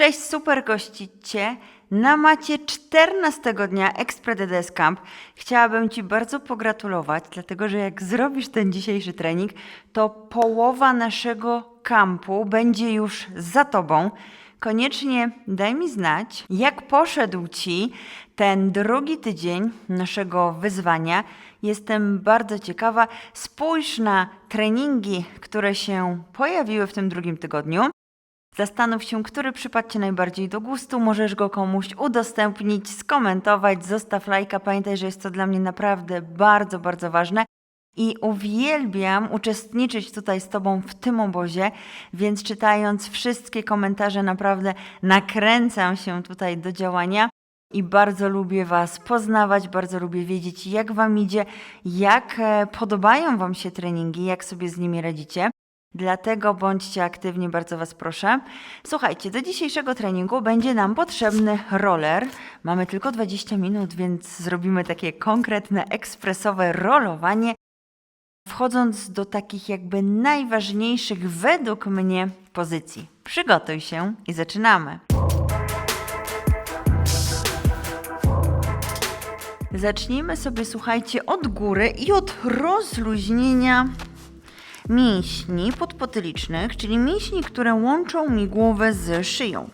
Cześć, super gościcie. Na macie 14 dnia Exprededes Camp chciałabym Ci bardzo pogratulować, dlatego że jak zrobisz ten dzisiejszy trening, to połowa naszego kampu będzie już za Tobą. Koniecznie daj mi znać, jak poszedł Ci ten drugi tydzień naszego wyzwania. Jestem bardzo ciekawa. Spójrz na treningi, które się pojawiły w tym drugim tygodniu. Zastanów się, który przypadł Ci najbardziej do gustu. Możesz go komuś udostępnić, skomentować, zostaw lajka. Pamiętaj, że jest to dla mnie naprawdę bardzo, bardzo ważne. I uwielbiam uczestniczyć tutaj z Tobą w tym obozie, więc czytając wszystkie komentarze, naprawdę nakręcam się tutaj do działania. I bardzo lubię Was poznawać, bardzo lubię wiedzieć, jak Wam idzie, jak e, podobają Wam się treningi, jak sobie z nimi radzicie. Dlatego bądźcie aktywni, bardzo Was proszę. Słuchajcie, do dzisiejszego treningu będzie nam potrzebny roller. Mamy tylko 20 minut, więc zrobimy takie konkretne, ekspresowe rolowanie. Wchodząc do takich jakby najważniejszych według mnie pozycji. Przygotuj się i zaczynamy. Zacznijmy sobie, słuchajcie, od góry i od rozluźnienia mięśni podpotylicznych, czyli mięśni, które łączą mi głowę z szyją.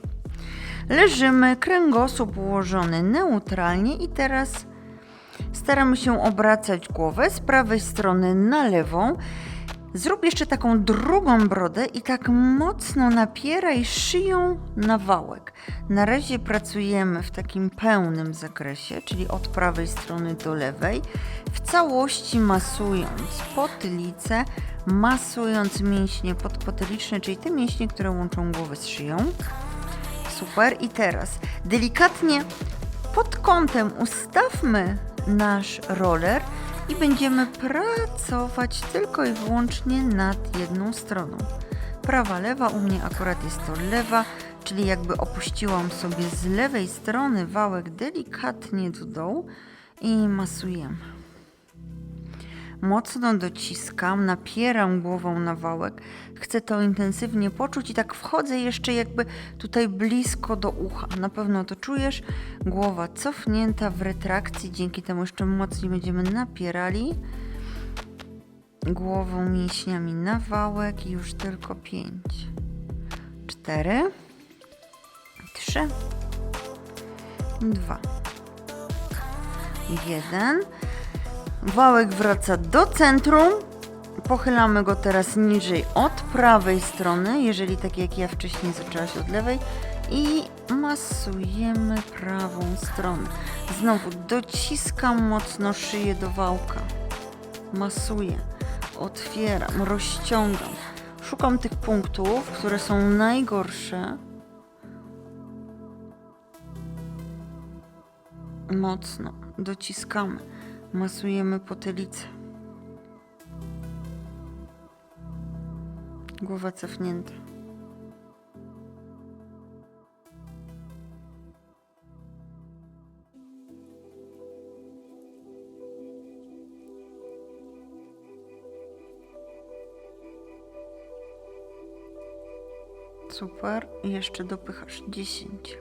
Leżymy, kręgosłup ułożony neutralnie i teraz staramy się obracać głowę z prawej strony na lewą. Zrób jeszcze taką drugą brodę i tak mocno napieraj szyją na wałek. Na razie pracujemy w takim pełnym zakresie, czyli od prawej strony do lewej, w całości masując potylicę, masując mięśnie podpotyliczne, czyli te mięśnie, które łączą głowę z szyją. Super. I teraz delikatnie pod kątem ustawmy nasz roller i będziemy pracować tylko i wyłącznie nad jedną stroną. Prawa, lewa, u mnie akurat jest to lewa, czyli jakby opuściłam sobie z lewej strony wałek delikatnie do dołu i masujemy. Mocno dociskam, napieram głową na wałek. Chcę to intensywnie poczuć i tak wchodzę jeszcze jakby tutaj blisko do ucha. Na pewno to czujesz. Głowa cofnięta w retrakcji, dzięki temu jeszcze mocniej będziemy napierali. Głową, mięśniami na wałek i już tylko pięć, cztery, trzy, dwa, jeden. Wałek wraca do centrum. Pochylamy go teraz niżej od prawej strony, jeżeli tak jak ja wcześniej zaczęłaś od lewej. I masujemy prawą stronę. Znowu dociskam mocno szyję do wałka. Masuję, otwieram, rozciągam. Szukam tych punktów, które są najgorsze. Mocno dociskamy masujemy potylicę. Głowa cofnięta. Super. Jeszcze dopychasz 10,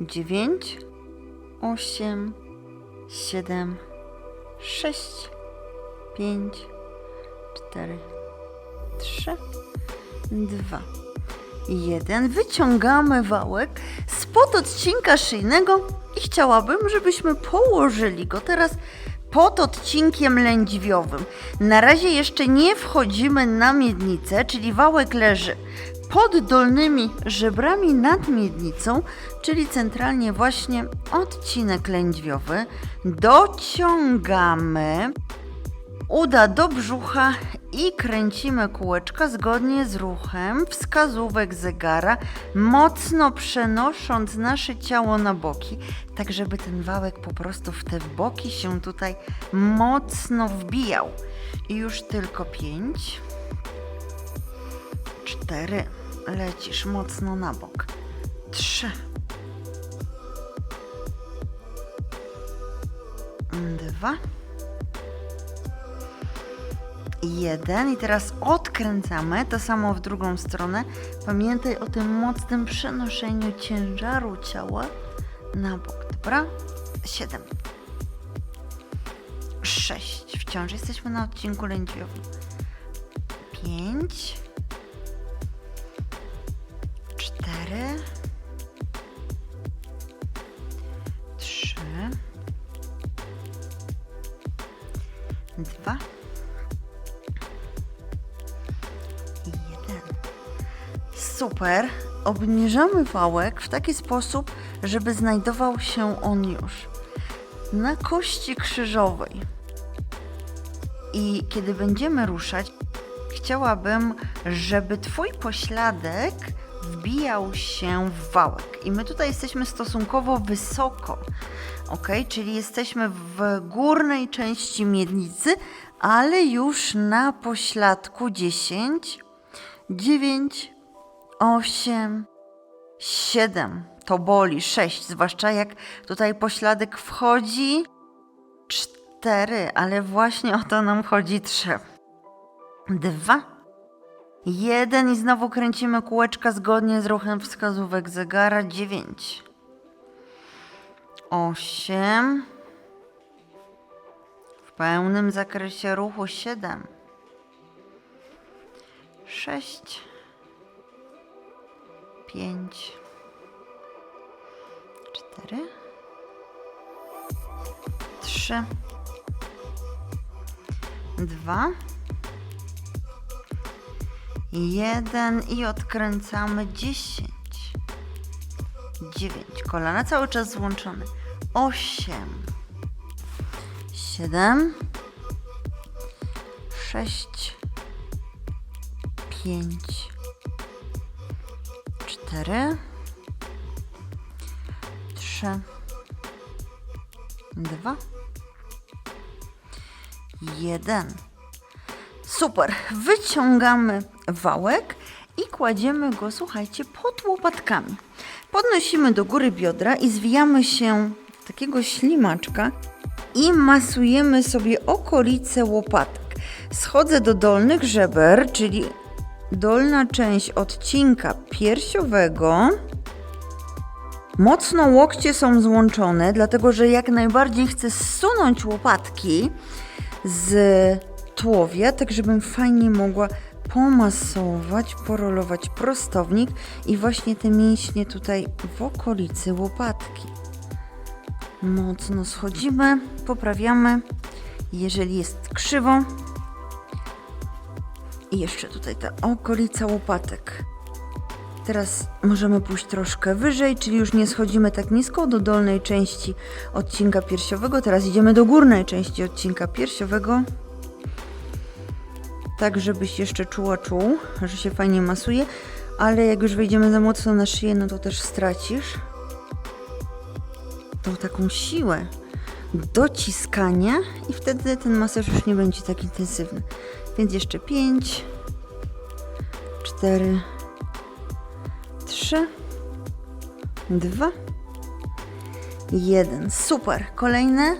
9, 8, 7, 6, 5, 4, 3, 2, 1. Wyciągamy wałek spod odcinka szyjnego i chciałabym, żebyśmy położyli go teraz pod odcinkiem lędźwiowym. Na razie jeszcze nie wchodzimy na miednicę, czyli wałek leży pod dolnymi żebrami nad miednicą, czyli centralnie właśnie odcinek lędźwiowy. Dociągamy uda do brzucha i kręcimy kółeczka zgodnie z ruchem wskazówek zegara, mocno przenosząc nasze ciało na boki, tak żeby ten wałek po prostu w te boki się tutaj mocno wbijał. I już tylko pięć, cztery, lecisz mocno na bok, trzy, dwa, jeden i teraz odkręcamy to samo w drugą stronę. Pamiętaj o tym mocnym przenoszeniu ciężaru ciała na bok, dobra? Siedem. Sześć. Wciąż jesteśmy na odcinku lędźwiowym. Pięć. Super. Obniżamy wałek w taki sposób, żeby znajdował się on już na kości krzyżowej. I kiedy będziemy ruszać, chciałabym, żeby Twój pośladek wbijał się w wałek. I my tutaj jesteśmy stosunkowo wysoko, ok? Czyli jesteśmy w górnej części miednicy, ale już na pośladku 10, 9, 8, 7. To boli. 6, zwłaszcza jak tutaj pośladek wchodzi. 4, ale właśnie o to nam chodzi 3. 2. 1 i znowu kręcimy kółeczka zgodnie z ruchem wskazówek zegara. 9. 8. W pełnym zakresie ruchu 7. 6. 5. 4. 3. 2. 1 i odkręcamy 10. 9. Kolana cały czas złączone. 8. 7. 6. 5. 4. 3. 2. 1. Super. Wyciągamy wałek i kładziemy go, słuchajcie, pod łopatkami. Podnosimy do góry biodra i zwijamy się takiego ślimaczka i masujemy sobie okolice łopatek. Schodzę do dolnych żeber, czyli dolna część odcinka piersiowego. Mocno łokcie są złączone, dlatego że jak najbardziej chcę zsunąć łopatki z tułowia, tak żebym fajnie mogła pomasować, porolować prostownik i właśnie te mięśnie tutaj w okolicy łopatki. Mocno schodzimy, poprawiamy. Jeżeli jest krzywo, i jeszcze tutaj ta okolica łopatek. Teraz możemy pójść troszkę wyżej, czyli już nie schodzimy tak nisko do dolnej części odcinka piersiowego. Teraz idziemy do górnej części odcinka piersiowego. Tak, żebyś jeszcze czuła, czuł, że się fajnie masuje, ale jak już wejdziemy za mocno na szyję, no to też stracisz tą taką siłę dociskania i wtedy ten masaż już nie będzie tak intensywny. Więc jeszcze 5, 4, 3, 2, 1. Super. Kolejne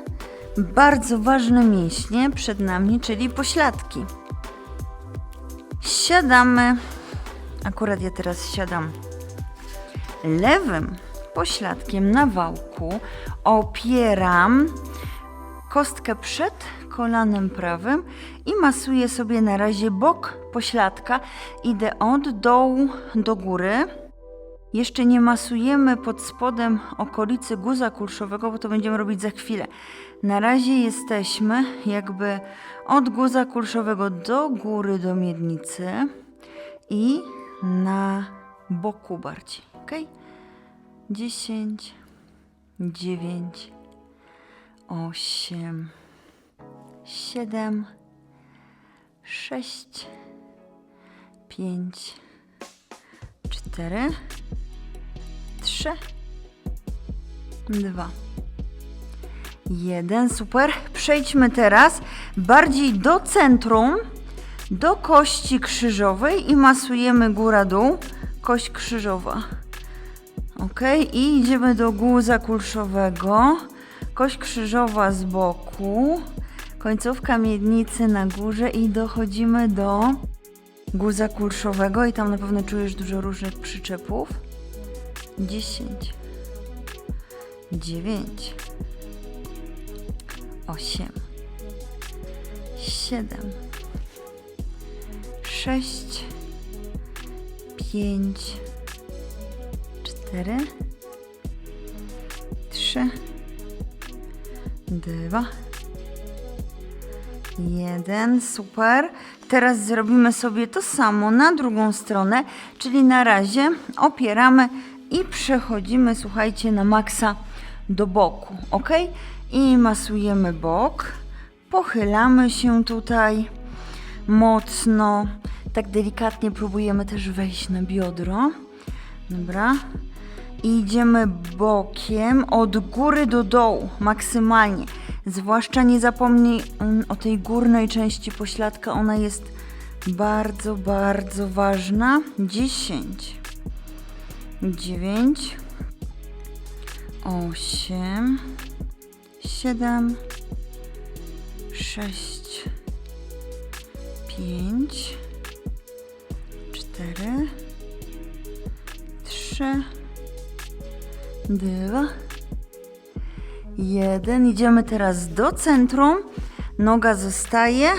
bardzo ważne mięśnie przed nami, czyli pośladki. Siadamy. Akurat ja teraz siadam lewym pośladkiem na wałku. Opieram kostkę przed kolanem prawym i masuję sobie na razie bok pośladka. Idę od dołu do góry. Jeszcze nie masujemy pod spodem okolicy guza kulszowego, bo to będziemy robić za chwilę. Na razie jesteśmy jakby od guza kulszowego do góry do miednicy i na boku bardziej, ok? 10, 9, 8, 7, 6, 5, 4, 3, 2, 1. Super. Przejdźmy teraz bardziej do centrum, do kości krzyżowej i masujemy góra-dół. Kość krzyżowa. Ok, i idziemy do guza kulszowego. Kość krzyżowa z boku. Końcówka miednicy na górze i dochodzimy do guza kulszowego i tam na pewno czujesz dużo różnych przyczepów. 10 9 8 7 6 5 4 3 2 1 super. Teraz zrobimy sobie to samo na drugą stronę, czyli na razie opieramy i przechodzimy, słuchajcie, na maksa do boku, ok? I masujemy bok, pochylamy się tutaj mocno, tak delikatnie próbujemy też wejść na biodro. Dobra. I idziemy bokiem od góry do dołu, maksymalnie. Zwłaszcza nie zapomnij mm, o tej górnej części pośladka, ona jest bardzo, bardzo ważna. 10, 9, 8, 7, 6, 5, 4, 3, 2, jeden. Idziemy teraz do centrum. Noga zostaje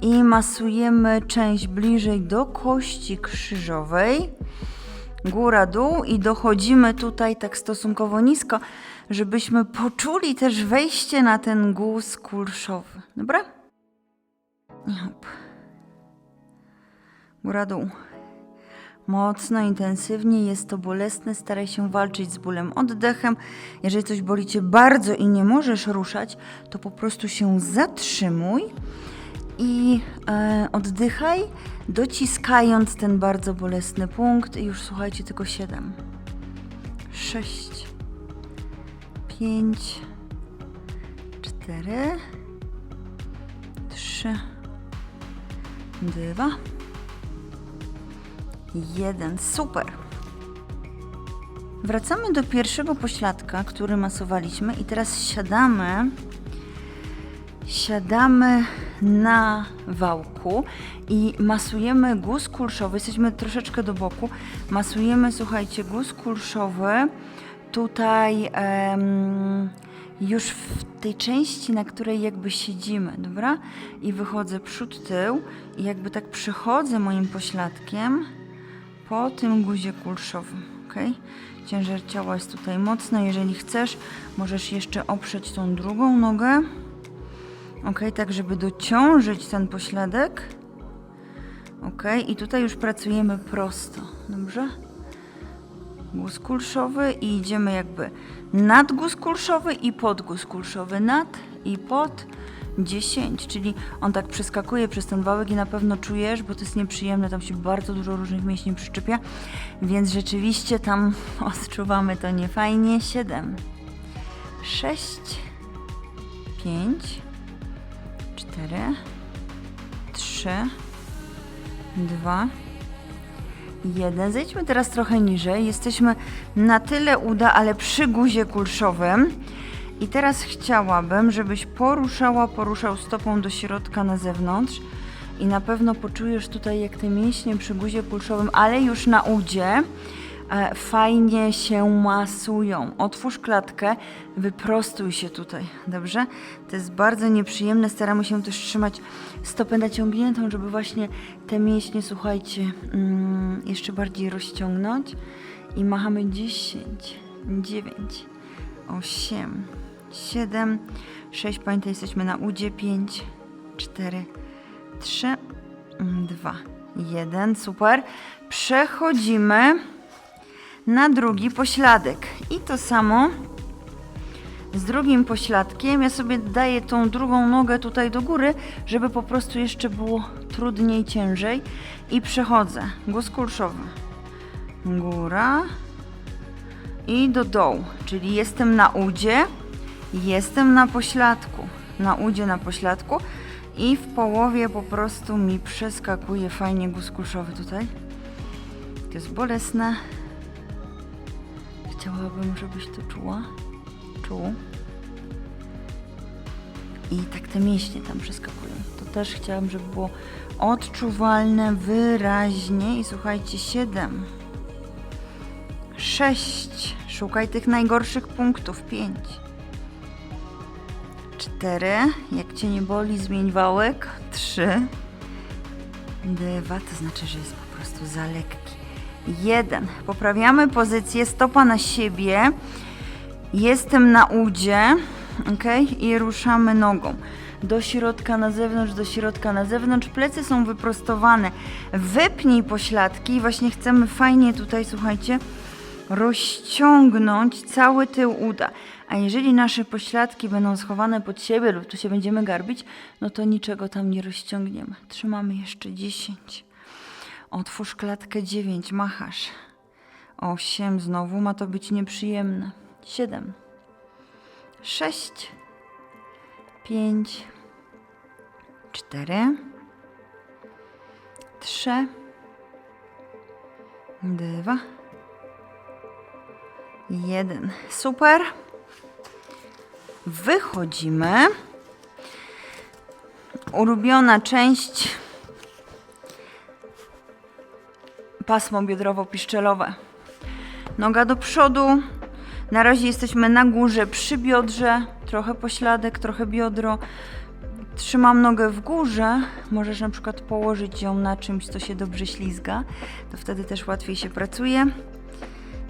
i masujemy część bliżej do kości krzyżowej. Góra, dół i dochodzimy tutaj tak stosunkowo nisko, żebyśmy poczuli też wejście na ten guz kulszowy. Dobra? Hop. Góra, dół. Mocno, intensywnie, jest to bolesne, staraj się walczyć z bólem oddechem. Jeżeli coś boli cię bardzo i nie możesz ruszać, to po prostu się zatrzymuj i e, oddychaj, dociskając ten bardzo bolesny punkt. I już słuchajcie, tylko 7, 6, 5, 4, 3, 2, Jeden, super. Wracamy do pierwszego pośladka, który masowaliśmy i teraz siadamy. Siadamy na wałku i masujemy guz kulszowy. Jesteśmy troszeczkę do boku. Masujemy, słuchajcie, guz kulszowy tutaj em, już w tej części, na której jakby siedzimy, dobra? I wychodzę przód, tył i jakby tak przechodzę moim pośladkiem po tym guzie kulszowym, ok? Ciężar ciała jest tutaj mocny. Jeżeli chcesz, możesz jeszcze oprzeć tą drugą nogę, ok? Tak, żeby dociążyć ten pośladek, ok? I tutaj już pracujemy prosto, dobrze? Guz kulszowy i idziemy jakby nad guz kulszowy i pod guz kulszowy, nad i pod 10, czyli on tak przeskakuje przez ten wałek i na pewno czujesz, bo to jest nieprzyjemne, tam się bardzo dużo różnych mięśni przyczepia, więc rzeczywiście tam odczuwamy to niefajnie. 7, 6, 5, 4, 3, 2, 1. Zejdźmy teraz trochę niżej. Jesteśmy na tyle uda, ale przy guzie kulszowym. I teraz chciałabym, żebyś poruszała, poruszał stopą do środka na zewnątrz i na pewno poczujesz tutaj, jak te mięśnie przy guzie kulszowym, ale już na udzie, e, fajnie się masują. Otwórz klatkę, wyprostuj się tutaj, dobrze? To jest bardzo nieprzyjemne, staramy się też trzymać stopę naciągniętą, żeby właśnie te mięśnie, słuchajcie, mm, jeszcze bardziej rozciągnąć. I machamy 10, 9, 8, 7, 6, pamiętaj, jesteśmy na udzie, 5, 4, 3, 2, 1, super. Przechodzimy na drugi pośladek i to samo z drugim pośladkiem. Ja sobie daję tą drugą nogę tutaj do góry, żeby po prostu jeszcze było trudniej, ciężej i przechodzę. Głos kulszowy. Góra i do dołu, czyli jestem na udzie, jestem na pośladku, na udzie, na pośladku i w połowie po prostu mi przeskakuje fajnie guz tutaj. To jest bolesne. Chciałabym, żebyś to czuła. Czuł. i tak te mięśnie tam przeskakują. To też chciałam, żeby było odczuwalne wyraźnie i słuchajcie, 7 6 szukaj tych najgorszych punktów, 5 4 jak cię nie boli, zmień wałek, 3 2 to znaczy, że jest po prostu za lekki 1 poprawiamy pozycję, stopa na siebie Jestem na udzie, ok? I ruszamy nogą. Do środka na zewnątrz, do środka na zewnątrz. Plecy są wyprostowane. Wypnij pośladki i właśnie chcemy fajnie tutaj, słuchajcie, rozciągnąć cały tył uda. A jeżeli nasze pośladki będą schowane pod siebie lub tu się będziemy garbić, no to niczego tam nie rozciągniemy. Trzymamy jeszcze 10. Otwórz klatkę 9, machasz. 8, znowu ma to być nieprzyjemne. 7, 6, 5, 4, 3, 2, 1. Super. Wychodzimy. Ulubiona część pasmo biodrowo-piszczelowe. Noga do przodu. Na razie jesteśmy na górze przy biodrze, trochę pośladek, trochę biodro. Trzymam nogę w górze. Możesz na przykład położyć ją na czymś, co się dobrze ślizga. To wtedy też łatwiej się pracuje.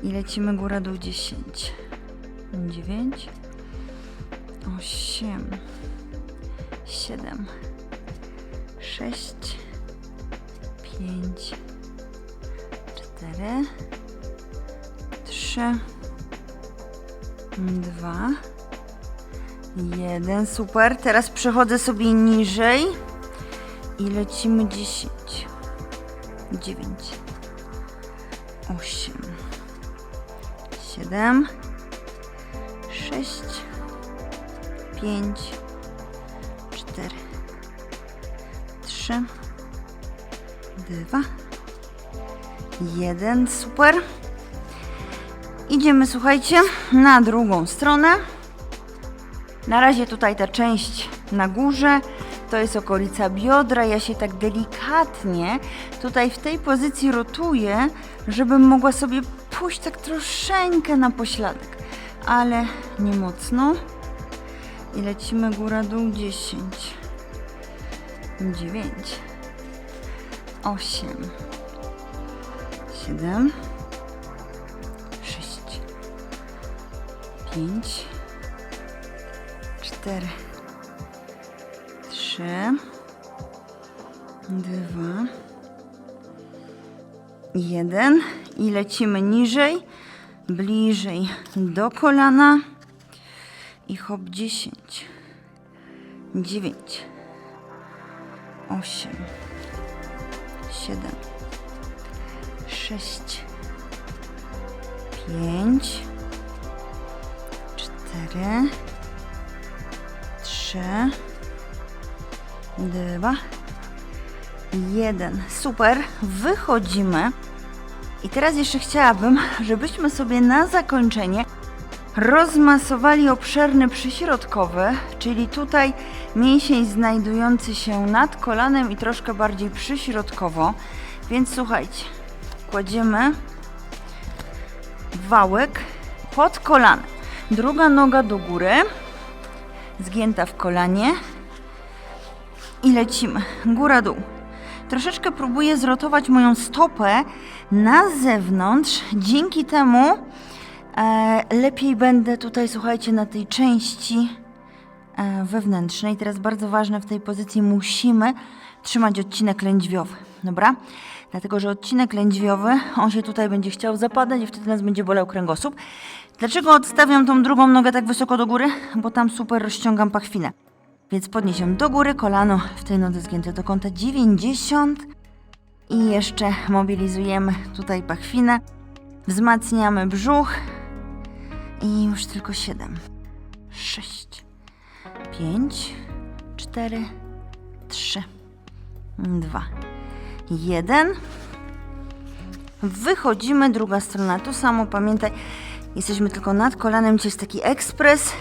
I lecimy góra dół 10. 9 8 7 6 5 4 3 2 1 super. Teraz przechodzę sobie niżej i lecimy 10 9 8 7 6 5 4 3 2 1 super Idziemy, słuchajcie, na drugą stronę. Na razie tutaj ta część na górze, to jest okolica biodra. Ja się tak delikatnie tutaj w tej pozycji rotuję, żebym mogła sobie pójść tak troszeczkę na pośladek, ale nie mocno. I lecimy góra dół 10, 9, 8, 7, 6, 5, 4, 3, 2, 1 i lecimy niżej, bliżej do kolana i hop 10, 9, 8, 7, 6, 5, 4, 3, 2, 1. Super, wychodzimy. I teraz jeszcze chciałabym, żebyśmy sobie na zakończenie rozmasowali obszerny przyśrodkowy, czyli tutaj mięsień znajdujący się nad kolanem i troszkę bardziej przyśrodkowo. Więc słuchajcie, kładziemy wałek pod kolanem. Druga noga do góry, zgięta w kolanie i lecimy. Góra, dół. Troszeczkę próbuję zrotować moją stopę na zewnątrz. Dzięki temu lepiej będę tutaj, słuchajcie, na tej części e, wewnętrznej. Teraz bardzo ważne w tej pozycji musimy trzymać odcinek lędźwiowy, dobra? Dlatego, że odcinek lędźwiowy, on się tutaj będzie chciał zapadać i wtedy nas będzie bolał kręgosłup. Dlaczego odstawiam tą drugą nogę tak wysoko do góry? Bo tam super rozciągam pachwinę. Więc podniesiemy do góry, kolano w tej nodze zgięte do kąta 90 i jeszcze mobilizujemy tutaj pachwinę. Wzmacniamy brzuch i już tylko 7, 6, 5, 4, 3, 2, 1. Wychodzimy, druga strona. Tu samo. Pamiętaj, jesteśmy tylko nad kolanem, gdzie jest taki ekspres.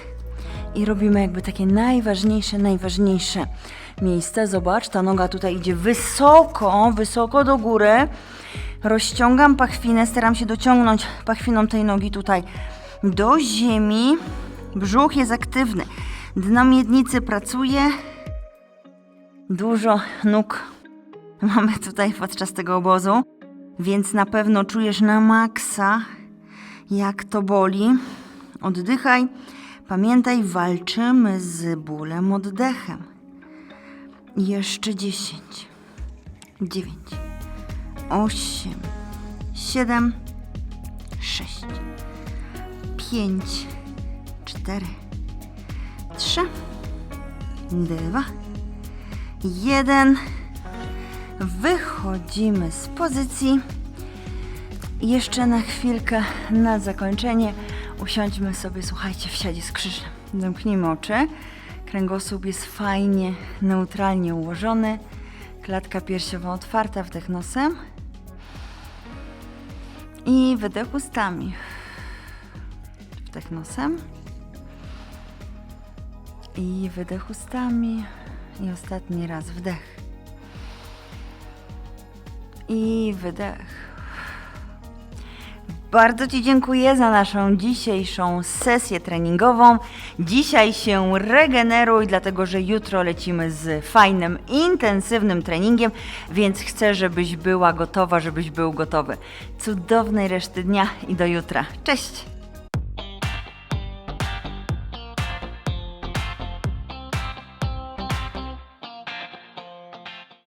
I robimy jakby takie najważniejsze, najważniejsze miejsce. Zobacz, ta noga tutaj idzie wysoko, wysoko do góry. Rozciągam pachwinę, staram się dociągnąć pachwiną tej nogi tutaj do ziemi. Brzuch jest aktywny. Dno miednicy pracuje. Dużo nóg mamy tutaj podczas tego obozu, więc na pewno czujesz na maksa, jak to boli. Oddychaj. Pamiętaj, walczymy z bólem oddechem. Jeszcze 10, 9, 8, 7, 6, 5, 4, 3, 2, 1. Wychodzimy z pozycji. Jeszcze na chwilkę na zakończenie usiądźmy sobie, słuchajcie, w siadzie z krzyżem. Zamknijmy oczy. Kręgosłup jest fajnie, neutralnie ułożony. Klatka piersiowa otwarta, wdech nosem. I wydech ustami. Wdech nosem. I wydech ustami. I ostatni raz wdech. I wydech. Bardzo Ci dziękuję za naszą dzisiejszą sesję treningową. Dzisiaj się regeneruj, dlatego że jutro lecimy z fajnym, intensywnym treningiem, więc chcę, żebyś była gotowa, żebyś był gotowy. Cudownej reszty dnia i do jutra. Cześć!